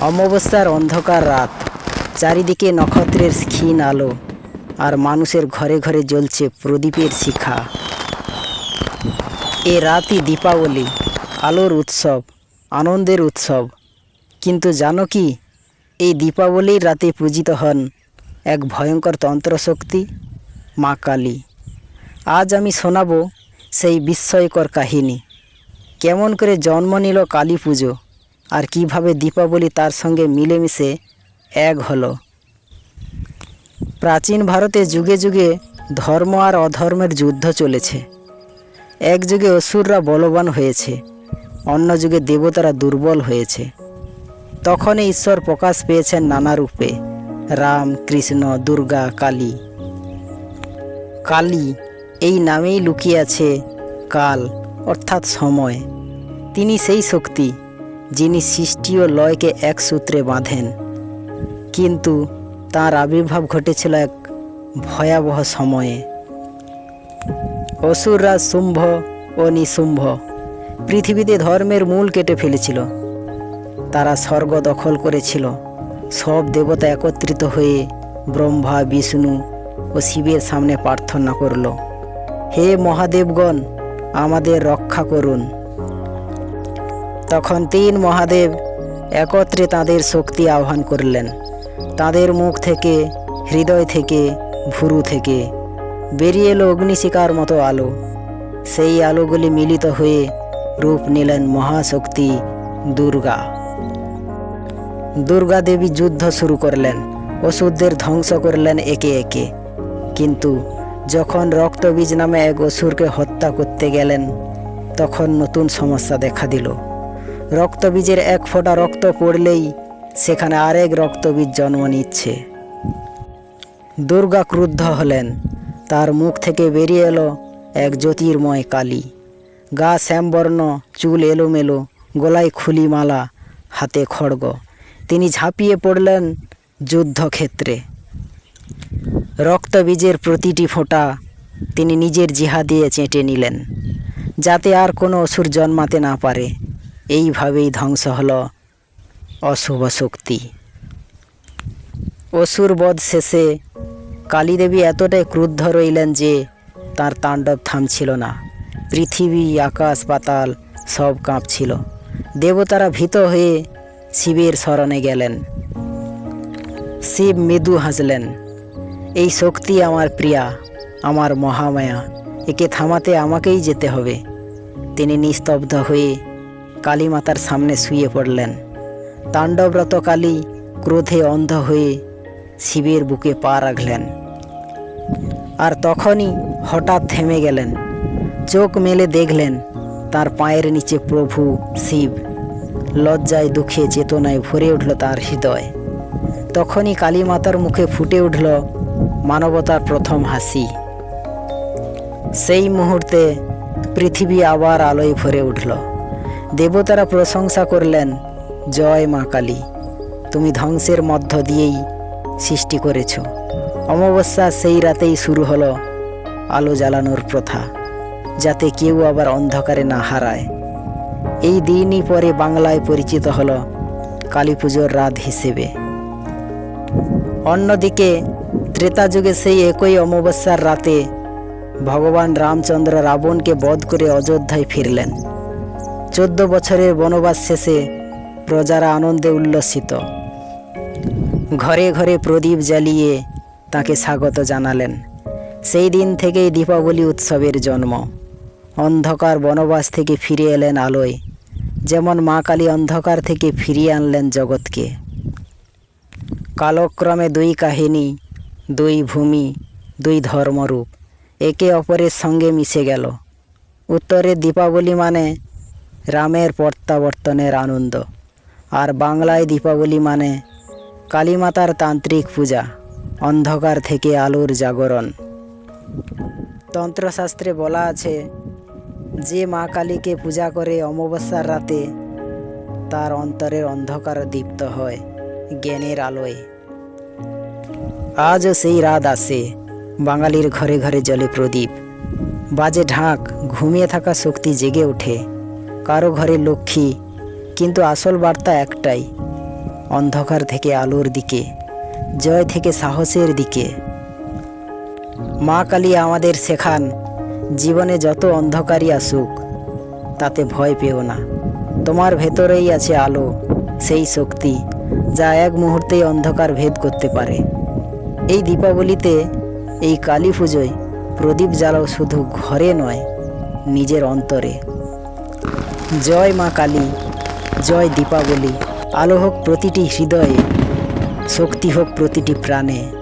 অমাবস্যার অন্ধকার রাত। চারিদিকে নক্ষত্রের ক্ষীণ আলো, আর মানুষের ঘরে ঘরে জ্বলছে প্রদীপের শিখা। এ রাতই দীপাবলি, আলোর উৎসব, আনন্দের উৎসব। কিন্তু জানো কি, এই দীপাবলির রাতে পূজিত হন এক ভয়ঙ্কর তন্ত্রশক্তি, মা কালী। আজ আমি শোনাব সেই বিস্ময়কর কাহিনী। কেমন করে জন্ম নিল কালী পুজো। আর কীভাবে দীপাবলি তার সঙ্গে মিলেমিশে এক হলো। প্রাচীন ভারতে যুগে যুগে ধর্ম আর অধর্মের যুদ্ধ চলেছে। এক যুগে অসুররা বলবান হয়েছে, অন্য যুগে দেবতারা দুর্বল হয়েছে। তখনই ঈশ্বর প্রকাশ পেয়েছেন নানা রূপে, রাম, কৃষ্ণ, দুর্গা, কালী। কালী এই নামেই লুকিয়ে আছে কাল, অর্থাৎ সময়। তিনি সেই শক্তি যিনি সৃষ্টি ও লয়কে এক সূত্রে বাঁধেন। কিন্তু তার আবির্ভাব ঘটেছিল এক ভয়াবহ সময়ে। অসুররাজ শুম্ভ ও নিশুম্ভ, পৃথিবীতে ধর্মের মূল কেটে ফেলেছিল। তারা স্বর্গ দখল করেছিল। সব দেবতা একত্রিত হয়ে ব্রহ্মা, বিষ্ণু ও শিবের সামনে প্রার্থনা করল, হে মহাদেবগণ, আমাদের রক্ষা করুন। তখন তিন মহাদেব একত্রে তাদের শক্তি আহ্বান করলেন। তাদের মুখ থেকে, হৃদয় থেকে, ভুরু থেকে বেরিয়ে এলো অগ্নিশিকার মতো আলো। সেই আলোগুলি মিলিত হয়ে রূপ নিলেন মহাশক্তি দুর্গা। দুর্গা দেবী যুদ্ধ শুরু করলেন অসুরদের ধ্বংস করলেন একে একে। কিন্তু যখন রক্তবীজ নামে এক অসুরকে হত্যা করতে গেলেন, তখন নতুন সমস্যা দেখা দিল। রক্তবীজের এক ফোঁটা রক্ত পড়লেই সেখানে আরেক রক্তবীজ জন্ম নিচ্ছে। দুর্গা ক্রুদ্ধ হলেন। তার মুখ থেকে বেরিয়ে এলো এক জ্যোতির্ময় কালী। গা শ্যামবর্ণ, চুল এলোমেলো, গলায় খুলি মালা হাতে খড়গ। তিনি ঝাঁপিয়ে পড়লেন যুদ্ধক্ষেত্রে। রক্তবীজের প্রতিটি ফোঁটা তিনি নিজের জিহা দিয়ে চেটে নিলেন, যাতে আর কোনো অসুর জন্মাতে না পারে। এইভাবেই ধ্বংস হল অশুভ শক্তি। অসুর বধ শেষে কালীদেবী এতটাই ক্রুদ্ধ রইলেন যে তার তাণ্ডব থামছিল না। পৃথিবী, আকাশ, পাতাল সব কাঁপছিল। দেবতারা ভীত হয়ে শিবের শরণে গেলেন। শিব মৃদু হাসলেন, এই শক্তি আমার প্রিয়া, আমার মহামায়া, একে থামাতে আমাকেই যেতে হবে। তিনি নিস্তব্ধ হয়ে কালী মাতার সামনে শুয়ে পড়লেন। তাণ্ডবরত কালী ক্রোধে অন্ধ হয়ে শিবের বুকে পা রাখলেন। আর তখনই হঠাৎ থেমে গেলেন। চোখ মেলে দেখলেন তার পায়ের নিচে প্রভু শিব। লজ্জায় দুঃখে চেতনায় ভরে উঠল তার হৃদয়। তখনই কালী মাতার মুখে ফুটে উঠল মানবতার প্রথম হাসি। সেই মুহূর্তে পৃথিবী আবার আলোয় ভরে উঠল। দেবতারা প্রশংসা করলেন, জয় মা কালী, তুমি ধ্বংসের মধ্য দিয়েই সৃষ্টি করেছ। অমাবস্যা সেই রাতেই শুরু হলো আলো জ্বালানোর প্রথা, যাতে কেউ আবার অন্ধকারে না হারায়। এই দিনই পরে বাংলায় পরিচিত হল কালী পুজোর রাত হিসেবে। অন্যদিকে, ত্রেতা যুগে সেই একই অমাবস্যার রাতে ভগবান রামচন্দ্র রাবণকে বধ করে অযোধ্যায় ফিরলেন। চোদ্দ বছরের বনবাস শেষে প্রজারা আনন্দে উল্লসিত। ঘরে ঘরে প্রদীপ জ্বালিয়ে তাকে স্বাগত জানালেন। সেই দিন থেকেই দীপাবলি উৎসবের জন্ম। অন্ধকার বনবাস থেকে ফিরে এলেন আলোয়, যেমন মা কালী অন্ধকার থেকে ফিরিয়ে আনলেন জগৎকে। কালক্রমে দুই কাহিনী, দুই ভূমি, দুই ধর্মরূপ একে অপরের সঙ্গে মিশে গেল। উত্তরে দীপাবলি মানে রামের প্রত্যাবর্তনের আনন্দ। আর বাংলায় দীপাবলি মানে কালীমাতার তান্ত্রিক পূজা, অন্ধকার থেকে আলোর জাগরণ। তন্ত্রশাস্ত্রে বলা আছে, যে মা কালীকে পূজা করে অমাবস্যার রাতে, তার অন্তরের অন্ধকার দীপ্ত হয় জ্ঞানের আলোয়। আজও সেই রাত আসে, বাঙালির ঘরে ঘরে জলে প্রদীপ। বাজে ঢাক, ঘুমিয়ে থাকা শক্তি জেগে ওঠে কারও ঘরে লক্ষ্মী, কিন্তু আসল বার্তা একটাই, অন্ধকার থেকে আলোর দিকে, জয় থেকে সাহসের দিকে। মা কালী আমাদের শেখান, জীবনে যত অন্ধকারই আসুক, তাতে ভয় পেও না। তোমার ভেতরেই আছে আলো, সেই শক্তি, যা এক মুহূর্তেই অন্ধকার ভেদ করতে পারে। এই দীপাবলিতে, এই কালী পুজোয় প্রদীপ জ্বালাও শুধু ঘরে নয়, নিজের অন্তরে। জয় মা কালী জয় দীপাবলি। আলো হোক প্রতিটি হৃদয়ে শক্তি হোক প্রতিটি প্রাণে।